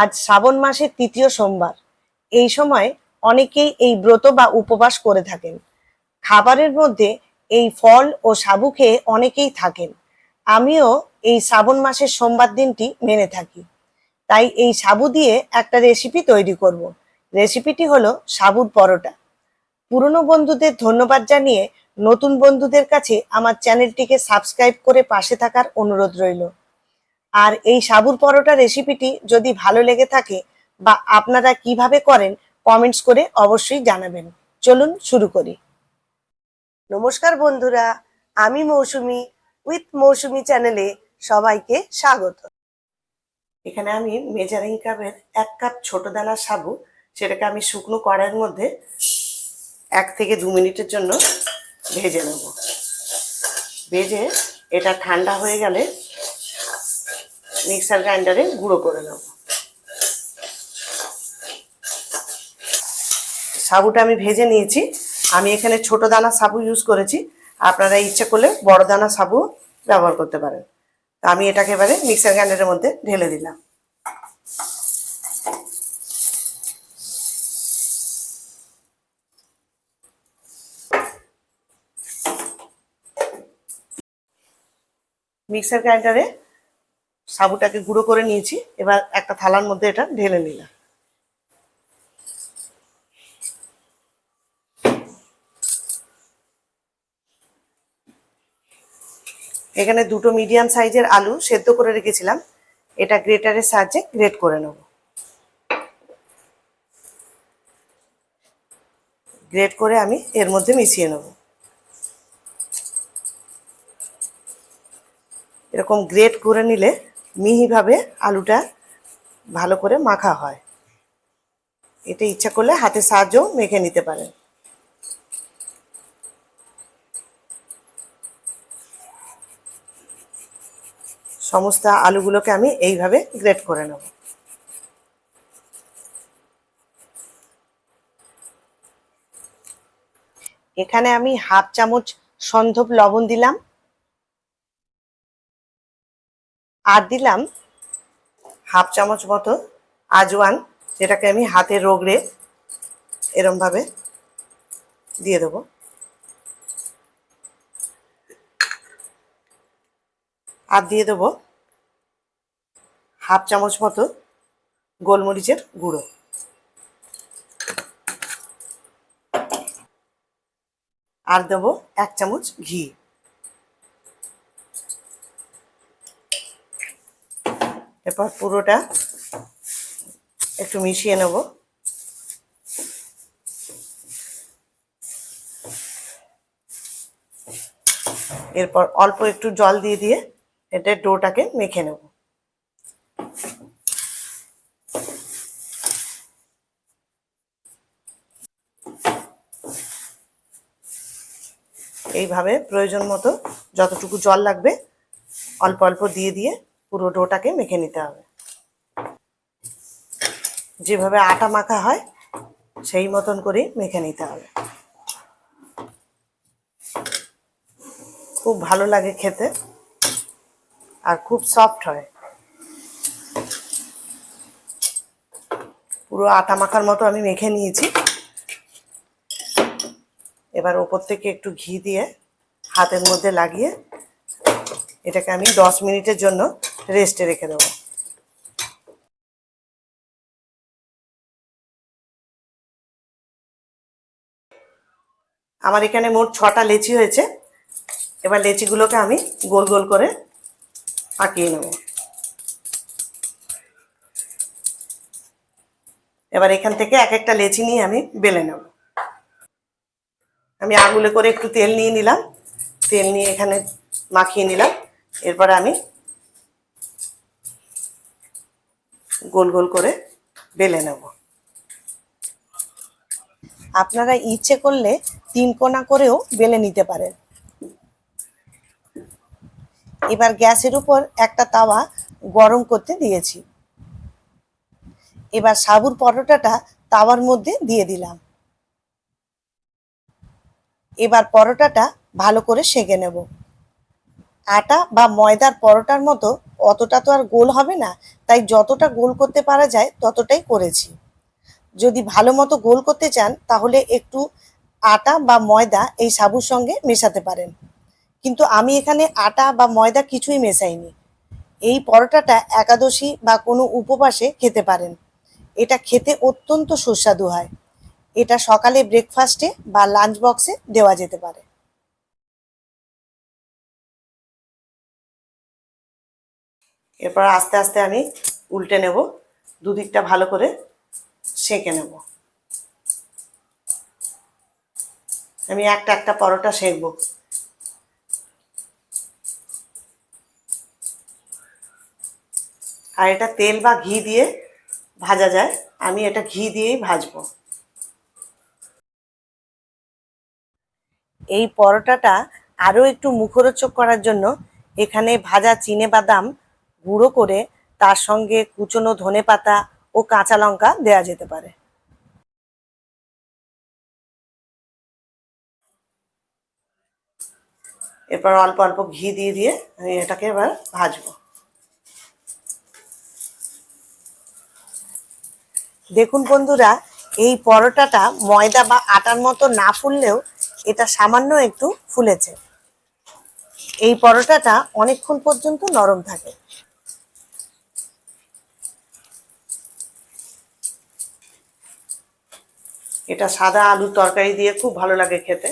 আজ শ্রাবণ মাসের তৃতীয় সোমবার। এই সময় অনেকেই এই ব্রত বা উপবাস করে থাকেন। খাবারের মধ্যে এই ফল ও সাবু খেয়ে অনেকেই থাকেন। আমিও এই শ্রাবণ মাসের সোমবার দিনটি মেনে থাকি। তাই এই সাবু দিয়ে একটা রেসিপি তৈরি করব। রেসিপিটি হলো সাবুর পরোটা। পুরনো বন্ধুদের ধন্যবাদ জানিয়ে নতুন বন্ধুদের কাছে আমার চ্যানেলটিকে সাবস্ক্রাইব করে পাশে থাকার অনুরোধ রইল। আর এই সাবুর পরোটা রেসিপিটি যদি ভালো লেগে থাকে বা আপনারা কীভাবে করেন কমেন্টস করে অবশ্যই জানাবেন। চলুন শুরু করি। নমস্কার বন্ধুরা, আমি মৌসুমি, উইথ মৌসুমি চ্যানেলে সবাইকে স্বাগত। এখানে আমি মেজারিং কাপের এক কাপ ছোট দানার সাবু, সেটাকে আমি শুকনো কড়াইয়ের মধ্যে এক থেকে দু মিনিটের জন্য ভেজে নেব। ভেজে এটা ঠান্ডা হয়ে গেলে মিক্সার গ্রাইন্ডারে গুঁড়ো করে নেব। সাবুটা আমি ভেজে নিয়েছি। আমি এখানে ছোট দানা সাবু ইউজ করেছি। আপনারা ইচ্ছে করলে বড় দানা সাবু ব্যবহার করতে পারেন। আমি এটাকে এবারে মিক্সার গ্রাইন্ডারের মধ্যে ঢেলে দিলাম। মিক্সার গ্রাইন্ডারে সাবুটাকে গুঁড়ো করে নিয়েছি। এবার একটা থালার মধ্যে এটা ঢেলে নিলাম। এখানে দুটো মিডিয়াম সাইজের আলু সেদ্ধ করে রেখেছিলাম। এটা গ্রেটারের সাহায্যে গ্রেট করে নেব। গ্রেট করে আমি এর মধ্যে মিশিয়ে নেব। এরকম গ্রেট করে নিলে মিহিভাবে আলুটা ভালো করে মাখা হয়। এটা ইচ্ছা করলে হাতের সাহায্যেও মেখে নিতে পারেন। সমস্ত আলুগুলোকে আমি এইভাবে গ্রেট করে নেব। এখানে আমি হাফ চামচ সন্ধব লবণ দিলাম। আর দিলাম হাফ চামচ মতো আজওয়ান, যেটাকে আমি হাতে রগড়ে এরমভাবে দিয়ে দেবো। আর দিয়ে দেবো হাফ চামচ মতো গোলমরিচের গুঁড়ো। আর দেবো এক চামচ ঘি। এরপর পুরোটা একটু মিশিয়ে নেব। এরপর অল্প একটু জল দিয়ে দিয়ে এটা ডোটাকে মেখে নেব। এইভাবে প্রয়োজন মতো যতটুকু জল লাগবে, অল্প অল্প দিয়ে দিয়ে পুরো ডোটাকে মেখে নিতে হবে। যেভাবে আটা মাখা হয়, সেই মতন করেই মেখে নিতে হবে। খুব ভালো লাগে খেতে আর খুব সফট হয়। পুরো আটা মাখার মতো আমি মেখে নিয়েছি। এবার ওপর থেকে একটু ঘি দিয়ে হাতের মধ্যে লাগিয়ে এটাকে আমি দশ মিনিটের জন্য রেস্টে রেখে দেবো। আমার এখানে মোট ছটা লেচি হয়েছে। এবার লেচিগুলোকে আমি গোল গোল করে আঁকিয়ে নেব। এবার এখান থেকে এক একটা লেচি নিয়ে আমি বেলে নেব। আমি আঙুলে করে একটু তেল নিয়ে নিলাম। তেল নিয়ে এখানে মাখিয়ে নিলাম। এরপরে আমি গোল গোল করে বেলে নেব। আপনারা ইচ্ছে করলে তিন কোনা করেও বেলে নিতে পারেন। এবার গ্যাসের উপর একটা তাওয়া গরম করতে দিয়েছি। এবার সাবুর পরোটাটা তাওয়ার মধ্যে দিয়ে দিলাম। এবার পরোটাটা ভালো করে সেঁকে নেব। আটা বা ময়দার পরোটার মতো অতটা তো আর গোল হবে না, তাই যতটা গোল করতে পারা যায় ততটাই করেছি। যদি ভালো মতো গোল করতে চান, তাহলে একটু আটা বা ময়দা এই সাবুর সঙ্গে মেশাতে পারেন। কিন্তু আমি এখানে আটা বা ময়দা কিছুই মেশাইনি। এই পরোটাটা একাদশী বা কোনো উপবাসে খেতে পারেন। এটা খেতে অত্যন্ত সুস্বাদু হয়। এটা সকালে ব্রেকফাস্টে বা লাঞ্চ বক্সে দেওয়া যেতে পারে। এরপর আস্তে আস্তে আমি উল্টে নেব, দুদিকটা ভালো করে সেঁকে নেব। আমি একটা একটা পরোটা সেঁকবো। আর এটা তেল বা ঘি দিয়ে ভাজা যায়, আমি এটা ঘি দিয়েই ভাজবো। এই পরোটাটা আরও একটু মুখরোচক করার জন্য এখানে ভাজা চিনে বাদাম গুঁড়ো করে তার সঙ্গে কুচনো ধনে পাতা ও কাঁচা লঙ্কা দেওয়া যেতে পারে। এরপর অল্প অল্প ঘি দিয়ে দিয়ে আমি এটাকে এবার ভাজবো। দেখুন বন্ধুরা, এই পরোটাটা ময়দা বা আটার মতো না ফুললেও এটা সামান্য একটু ফুলেছে। এই পরোটাটা অনেকক্ষণ পর্যন্ত নরম থাকে। এটা সাদা আলুর তরকারি দিয়ে খুব ভালো লাগে খেতে।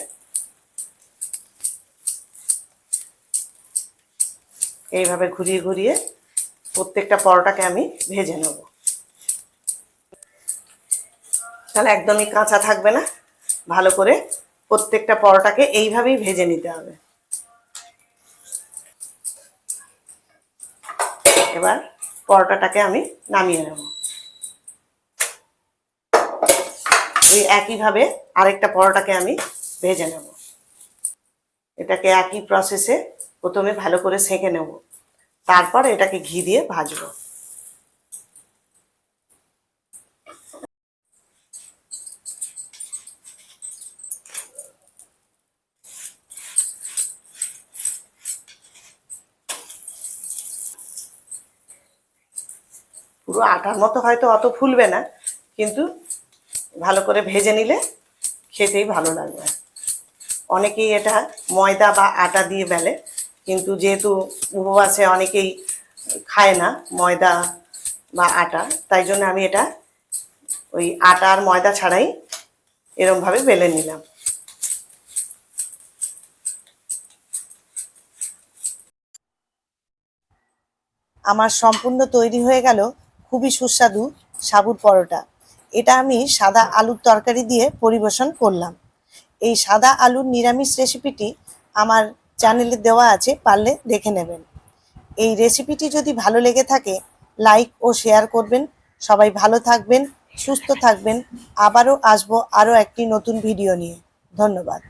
এইভাবে ঘুরিয়ে ঘুরিয়ে প্রত্যেকটা পরোটাকে আমি ভেজে নেব। তাহলে একদমই কাঁচা থাকবে না, ভালো করে প্রত্যেকটা পরোটাকে এইভাবেই ভেজে নিতে হবে। এবার পরোটাটাকে আমি নামিয়ে নেব। ওই একইভাবে আরেকটা পরোটাকে আমি ভেজে নেব। এটাকে একই প্রসেসে প্রথমে ভালো করে সেঁকে নেব। তারপর এটাকে ঘি দিয়ে ভাজবো। পুরো আটার মতো হয়তো অত ফুলবে না, কিন্তু ভালো করে ভেজে নিলে খেতেই ভালো লাগবে অনেকেই এটা ময়দা বা আটা দিয়ে বেলে, কিন্তু যেহেতু উপবাসে অনেকেই খায় না ময়দা বা আটা, তাই জন্য আমি এটা ওই আটা আর ময়দা ছাড়াই এরমভাবে বেলে নিলাম। আমার সম্পূর্ণ তৈরি হয়ে গেল খুবই সুস্বাদু সাবুর পরোটা। এটা আমি সাদা আলুর তরকারি দিয়ে পরিবেশন করলাম। এই সাদা আলুর নিরামিষ রেসিপিটি আমার চ্যানেলে দেওয়া আছে, পারলে দেখে নেবেন। এই রেসিপিটি যদি ভালো লেগে থাকে, লাইক ও শেয়ার করবেন। সবাই ভালো থাকবেন, সুস্থ থাকবেন। আবারও আসব আরও একটি নতুন ভিডিও নিয়ে। ধন্যবাদ।